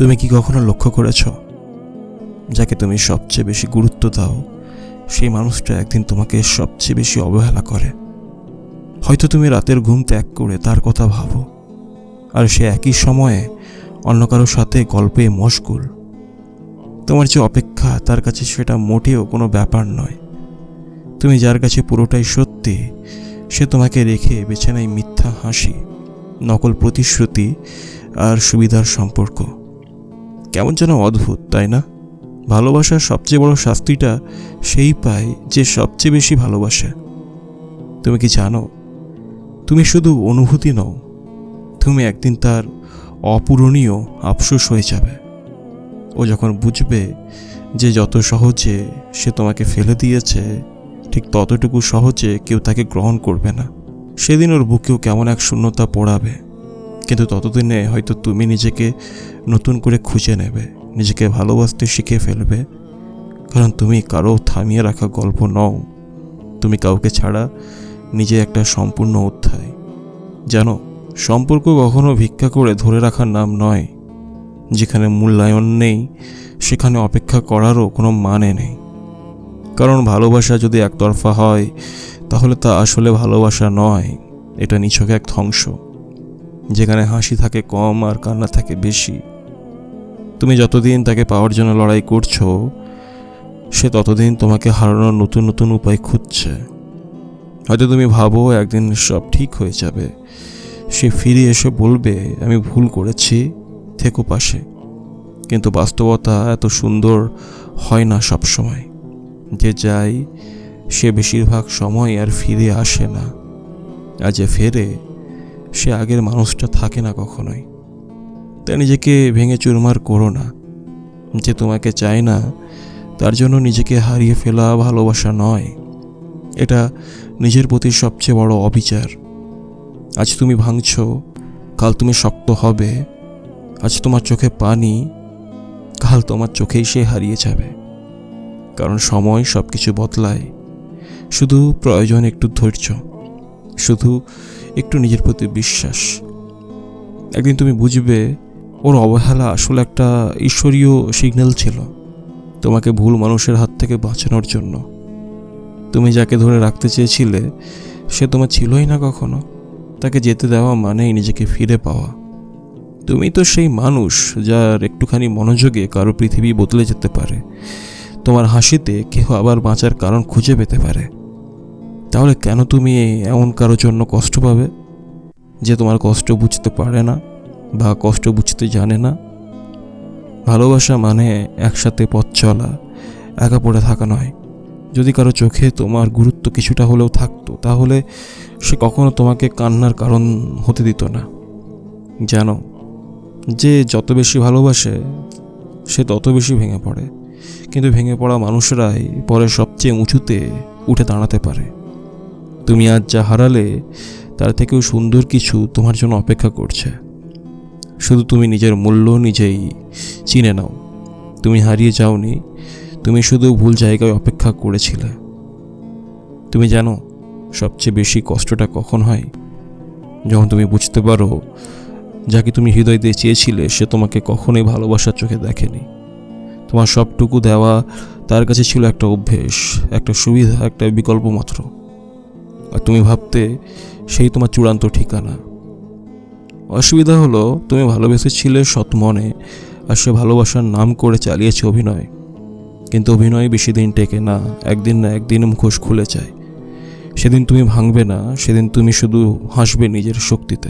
তুমি কি কখনো লক্ষ্য করেছ? যাকে তুমি সবচেয়ে বেশি গুরুত্ব দাও, সেই মানুষটা একদিন তোমাকে সবচেয়ে বেশি অবহেলা করে। হয়তো তুমি রাতের ঘুম ত্যাগ করে তার কথা ভাবো, আর সে একই সময়ে অন্য কারোর সাথে গল্পে মশগুল। তোমার যে অপেক্ষা, তার কাছে সেটা মোটেও কোনো ব্যাপার নয়। তুমি যার কাছে পুরোটাই সত্যি, সে তোমাকে রেখে বেছে নেয় মিথ্যা হাসি, নকল প্রতিশ্রুতি আর সুবিধার সম্পর্ক। কেমন যেন অদ্ভুত, তাই না? ভালোবাসার সবচেয়ে বড় শাস্তিটা সেই পায় যে সবচেয়ে বেশি ভালোবাসে। তুমি কি জানো? তুমি শুধু অনুভূতি নও, তুমি একদিন তার অপূরণীয় আফসোস হয়ে যাবে। ও যখন বুঝবে যে যত সহজে সে তোমাকে ফেলে দিয়েছে, ঠিক ততটুকু সহজে কেউ তাকে গ্রহণ করবে না। সেদিন ওর বুকেও কেমন এক শূন্যতা পড়াবে। কিন্তু ততদিনে হয়তো তুমি নিজেকে নতুন করে খুঁজে নেবে, নিজেকে ভালোবাসতে শিখে ফেলবে। কারণ তুমি কারও থামিয়ে রাখা গল্প নও। তুমি কাউকে ছাড়া নিজে একটা সম্পূর্ণ অধ্যায়। জানো, সম্পর্ক কখনো ভিক্ষা করে ধরে রাখার নাম নয়। যেখানে মূল্যায়ন নেই, সেখানে অপেক্ষা করারও কোনো মানে নেই। কারণ ভালোবাসা যদি একতরফা হয়, তাহলে তা আসলে ভালোবাসা নয়। এটা নিছক এক ধ্বংস। যেখানে হাসি থাকে কম আর কান্না থাকে বেশি। তুমি যতদিন তাকে পাওয়ার জন্য লড়াই করছ, সে ততদিন তোমাকে হারানোর নতুন নতুন উপায় খুঁজছে। হয়তো তুমি ভাবো একদিন সব ঠিক হয়ে যাবে। সে ফিরে এসে বলবে, আমি ভুল করেছি, থেকো পাশে। কিন্তু বাস্তবতা এত সুন্দর হয় না সব সময় যে যায় সে বেশিরভাগ সময় আর ফিরে আসে না। আর যে ফেরে সে আগের মানুষটা থাকে না কখনোই। তাই নিজেকে ভেঙে চুরমার করো না। যে তোমাকে চায় না, তার জন্য নিজেকে হারিয়ে ফেলা ভালোবাসা নয়। এটা নিজের প্রতি সবচেয়ে বড় অবিচার। আজ তুমি ভাঙছ, কাল তুমি শক্ত হবে। আজ তোমার চোখে পানি, কাল তোমার চোখেই সে হারিয়ে যাবে। কারণ সময় সব কিছু বদলায়। শুধু প্রয়োজন একটু ধৈর্য। শুধু একটু নিজের প্রতি বিশ্বাস। একদিন তুমি বুঝবে, ওর অবহেলা আসলে একটা ঈশ্বরীয় সিগন্যাল ছিল তোমাকে ভুল মানুষের হাত থেকে বাঁচানোর জন্য। তুমি যাকে ধরে রাখতে চেয়েছিলে, সে তোমার ছিলই না কখনো। তাকে যেতে দেওয়া মানেই নিজেকে ফিরে পাওয়া। তুমি তো সেই মানুষ যার একটুখানি মনোযোগে কারও পৃথিবী বদলে যেতে পারে। তোমার হাসিতে কেউ আবার বাঁচার কারণ খুঁজে পেতে পারে। তাহলে কেন তুমি এমন কারোর জন্য কষ্ট পাবে যে তোমার কষ্ট বুঝতে পারে না বা কষ্ট বুঝতে জানে না? ভালোবাসা মানে একসাথে পথ চলা, একা পড়ে থাকা নয়। যদি কারও চোখে তোমার গুরুত্ব কিছুটা হলেও থাকতো, তাহলে সে কখনো তোমাকে কান্নার কারণ হতে দিত না। জানো, যে যত বেশি ভালোবাসে, সে তত বেশি ভেঙে পড়ে। কিন্তু ভেঙে পড়া মানুষরাই পরে সবচেয়ে উঁচুতে উঠে দাঁড়াতে পারে। তুমি আজ যা হারালে, তার থেকেও সুন্দর কিছু তোমার জন্য অপেক্ষা করছে। শুধু তুমি নিজের মূল্য নিজেই চিনে নাও। তুমি হারিয়ে যাওনি, তুমি শুধু ভুল জায়গায় অপেক্ষা করেছিলে। তুমি জানো, সবচেয়ে বেশি কষ্টটা কখন হয়? যখন তুমি বুঝতে পারো, যাকে তুমি হৃদয় দিয়ে চেয়েছিলে, সে তোমাকে কখনোই ভালোবাসার চোখে দেখেনি। তোমার সবটুকু দেওয়া তার কাছে ছিল একটা অভ্যেস, একটা সুবিধা, একটা বিকল্প মাত্র। আর তুমি ভাবতে সেই তোমার চূড়ান্ত ঠিকানা। অসুবিধা হলো, তুমি ভালোবেসেছিলে সৎ মনে, আর সে ভালোবাসার নাম করে চালিয়েছে অভিনয়। কিন্তু অভিনয় বেশি দিন টেকে না, একদিন না একদিন মুখোশ খুলে যায়। সেদিন তুমি ভাঙবে না, সেদিন তুমি শুধু হাসবে নিজের শক্তিতে।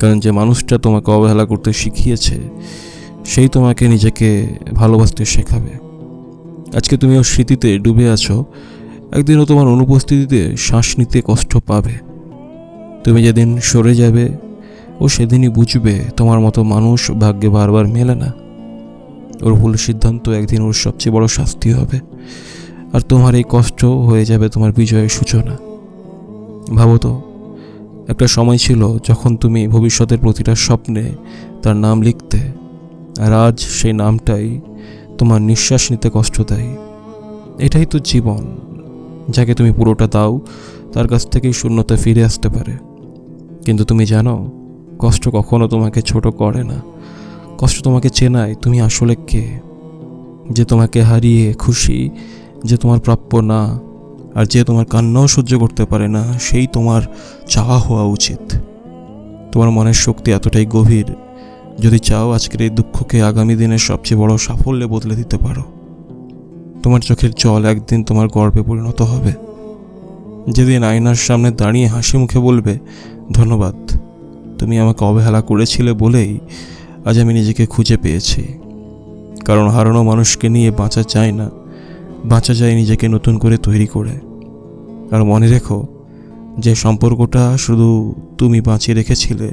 কারণ যে মানুষটা তোমাকে অবহেলা করতে শিখিয়েছে, সেই তোমাকে নিজেকে ভালোবাসতে শেখাবে। আজকে তুমি ওর স্মৃতিতে ডুবে আছো একদিনও তোমার অনুপস্থিতিতে শ্বাস নিতে কষ্ট পাবে। তুমি যেদিন সরে যাবে, ও সেদিনই বুঝবে তোমার মতো মানুষ ভাগ্যে বারবার মেলে না। ওর ভুল সিদ্ধান্ত একদিন ওর সবচেয়ে বড় শাস্তি হবে। আর তোমার এই কষ্ট হয়ে যাবে তোমার বিজয়ের সূচনা। ভাবো তো, একটা সময় ছিল যখন তুমি ভবিষ্যতের প্রতিটা স্বপ্নে তার নাম লিখতে, আর আজ সেই নামটাই তোমার নিঃশ্বাস নিতে কষ্ট দেয়। এটাই তো জীবন। যাকে তুমি পুরোটা দাও, তার কাছ থেকেই শূন্যতা ফিরে আসতে পারে। কিন্তু তুমি জানো, কষ্ট কখনো তোমাকে ছোট করে না। কষ্ট তোমাকে চেনায় তুমি আসলে কে। যে তোমাকে হারিয়ে খুশি, যে তোমার প্রাপ্য না, আর যে তোমার কান্নাও সহ্য করতে পারে না, সেই তোমার চাওয়া হওয়া উচিত। তোমার মনের শক্তি এতটাই গভীর, যদি চাও আজকের এই দুঃখকে আগামী দিনের সবচেয়ে বড় সাফল্যে বদলে দিতে পারো। তোমার চোখের জল একদিন তোমার গর্বে পরিণত হবে। যেদিন আয়নার সামনে দাঁড়িয়ে হাসি মুখে বলবে, ধন্যবাদ, তুমি আমাকে অবহেলা করেছিলে বলেই আজ আমি নিজেকে খুঁজে পেয়েছি। কারণ হারানো মানুষকে নিয়ে বাঁচা যায় না, বাঁচা যায় নিজেকে নতুন করে তৈরি করে। আর মনে রেখো, যে সম্পর্কটা শুধু তুমি বাঁচিয়ে রেখেছিলে,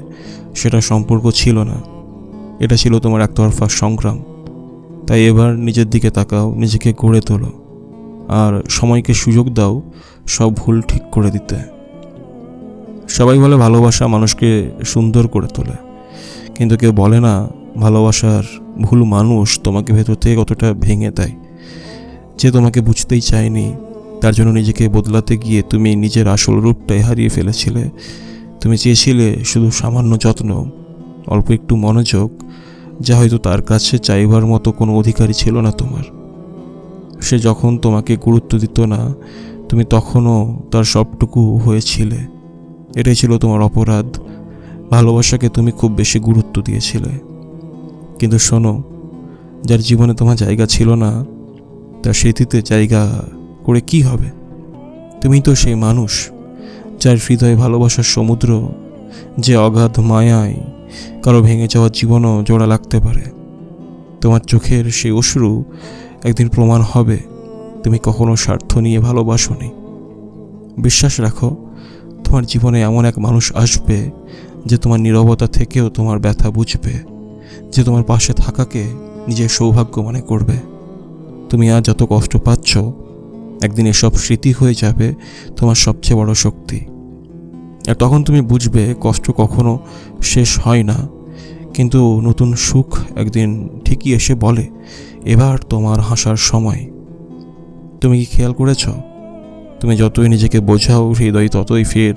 সেটা সম্পর্ক ছিল না। এটা ছিল তোমার একতরফা সংগ্রাম। তাই এবার নিজের দিকে তাকাও, নিজেকে গড়ে তোলো। আর সময়কে সুযোগ দাও সব ভুল ঠিক করে দিতে। সবাই বলে ভালোবাসা মানুষকে সুন্দর করে তোলে। কিন্তু কেউ বলে না, ভালোবাসার ভুল মানুষ তোমাকে ভেতর থেকে কতটা ভেঙে দেয়। যে তোমাকে বুঝতেই চায়নি, তার জন্য নিজেকে বদলাতে গিয়ে তুমি নিজের আসল রূপটাই হারিয়ে ফেলেছিলে। তুমি চেয়েছিলে শুধু সামান্য যত্ন, অল্প একটু মনোযোগ যা হয়তো তার কাছে চাইবার মতো কোনো অধিকারই ছিল না তোমার। সে যখন তোমাকে গুরুত্ব দিত না, তুমি তখনও তার সবটুকু হয়েছিলে। এটাই ছিল তোমার অপরাধ। ভালোবাসাকে তুমি খুব বেশি গুরুত্ব দিয়েছিলে। কিন্তু শোনো, যার জীবনে তোমার জায়গা ছিল না, তার স্মৃতিতে জায়গা করে কি হবে? তুমি তো সেই মানুষ, যার হৃদয়ে ভালোবাসার সমুদ্র, যে অগাধ মায়ায় কারও ভেঙে যাওয়ার জীবনও জোড়া লাগতে পারে। তোমার চোখের সেই অশ্রু একদিন প্রমাণ হবে। তুমি কখনো স্বার্থ নিয়ে ভালোবাসোনি। বিশ্বাস রাখো, তোমার জীবনে এমন এক মানুষ আসবে যে তোমার নীরবতা থেকেও তোমার ব্যথা বুঝবে, যে তোমার পাশে থাকাকে নিজের সৌভাগ্য মনে করবে। তুমি আজ যত কষ্ট পাচ্ছ, একদিন এসব স্মৃতি হয়ে যাবে তোমার সবচেয়ে বড় শক্তি। আর তখন তুমি বুঝবে কষ্ট কখনো শেষ হয় না। কিন্তু নতুন সুখ একদিন ঠিকই এসে বলে, এবার তোমার হাসার সময়। তুমি কি খেয়াল করেছ? তুমি যতই নিজেকে বোঝাও, হৃদয় ততই ফের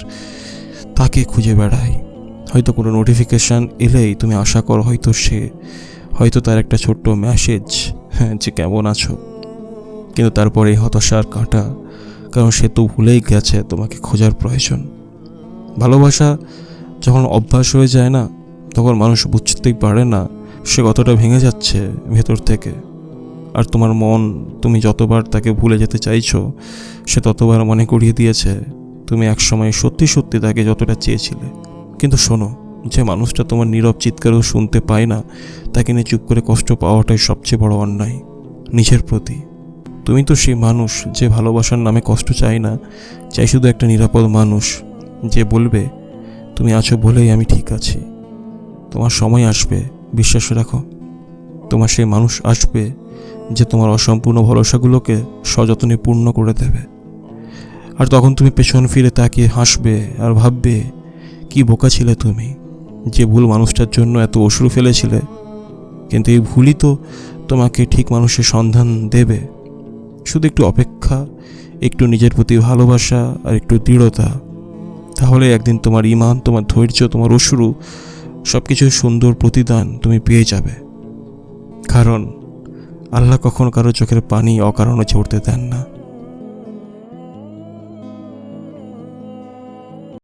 তাকে খুঁজে বেড়ায়। হয়তো কোনো নোটিফিকেশান এলেই তুমি আশা করো হয়তো সে, হয়তো তার একটা ছোট্ট মেসেজ হ্যাঁ যে কেমন আছো। কিন্তু তারপরে হতাশার কাঁটা, কারণ সে তো ভুলেই গেছে তোমাকে খোঁজার প্রয়োজন। ভালোবাসা যখন অভ্যাস হয়ে যায় না, তখন মানুষ বুঝতেই পারে না সে কতটা ভেঙে যাচ্ছে ভেতর থেকে। আর তোমার মন, তুমি যতবার তাকে ভুলে যেতে চাইছো, সে ততবার মনে করিয়ে দিয়েছে, তুমি একসময় সত্যি সত্যি তাকে যতটা চেয়েছিলে। কিন্তু শোনো, যে মানুষটা তোমার নীরব চিৎকারও শুনতে পায় না, তাকে নিয়ে চুপ করে কষ্ট পাওয়াটাই সবচেয়ে বড় অন্যায়, নিজের প্রতি। তুমি তো সেই মানুষ যে ভালোবাসার নামে কষ্ট চায় না, চাই শুধু একটা নিরাপদ মানুষ যে বলবে, তুমি আছো বলেই আমি ঠিক আছি। তোমার সময় আসবে, বিশ্বাস রাখো। তোমার সেই মানুষ আসবে যে তোমার অসম্পূর্ণ ভরসাগুলোকে সযত্নে পূর্ণ করে দেবে। আর তখন তুমি পেছন ফিরে তাকিয়ে হাসবে আর ভাববে, কি বোকা ছিলে তুমি যে ভুল মানুষটার জন্য এত অশ্রু ফেলেছিলে। কিন্তু এই ভুলই তো তোমাকে ঠিক মানুষের সন্ধান দেবে। শুধু একটু অপেক্ষা, একটু নিজের প্রতি ভালোবাসা আর একটু দৃঢ়তা। তাহলে একদিন তোমার ইমান তোমার ধৈর্য, তোমার অসুরু সব কিছুর সুন্দর প্রতিদান তুমি পেয়ে যাবে। কারণ আল্লাহ কখনো কারও চোখের পানি অকারণে ঝরতে দেন না।